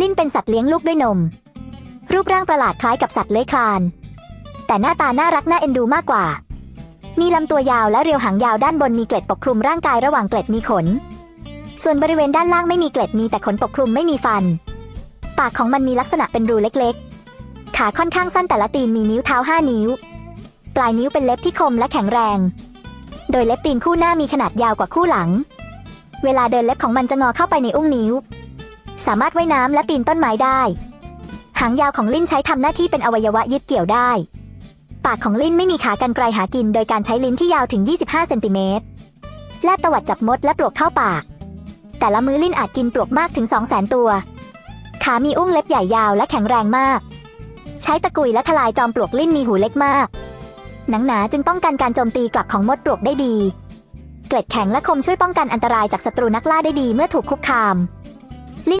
ลิ้นเป็นสัตว์เลี้ยงลูกด้วยนม รูปร่างประหลาดคล้ายกับสัตว์เลื้อยคลาน แต่หน้าตาน่ารักน่าเอ็นดูมากกว่า มีลำตัวยาวและเรียวหางยาวด้านบนมีเกล็ดปกคลุมร่างกายระหว่างเกล็ดมีขน ส่วนบริเวณด้านล่างไม่มีเกล็ดมีแต่ขนปกคลุมไม่มีฟัน ปากของมันมีลักษณะเป็นรูเล็กๆ ขาค่อนข้างสั้นแต่ละตีนมีนิ้วเท้า5นิ้ว ปลายนิ้วเป็นเล็บที่คมและแข็งแรง โดยเล็บตีนคู่หน้ามีขนาดยาวกว่าคู่หลัง เวลาเดินเล็บของมันจะงอเข้าไปในอุ้งนิ้ว สามารถว่ายน้ำและปีนต้นไม้ได้ หางยาวของลิ้นใช้ทำหน้าที่เป็นอวัยวะยึดเกี่ยวได้ ปากของลิ้นไม่มีขากรรไกรหากิน โดยการใช้ลิ้นที่ยาวถึง 25 เซนติเมตรแลบตวัดจับมดและปลวกเข้าปาก แต่ละมือลิ้นอาจกินปลวกมากถึง 200,000ตัว ขามีอุ้งเล็บใหญ่ยาวและแข็งแรงมาก ใช้ตะกุยและทลายจอมปลวกลิ้นมีหูเล็กมาก หนังหนาจึงป้องกันการโจมตีกลับของมดปลวกได้ดี เกล็ดแข็งและคมช่วยป้องกันอันตรายจากศัตรูนักล่าได้ดีเมื่อถูกคุกคาม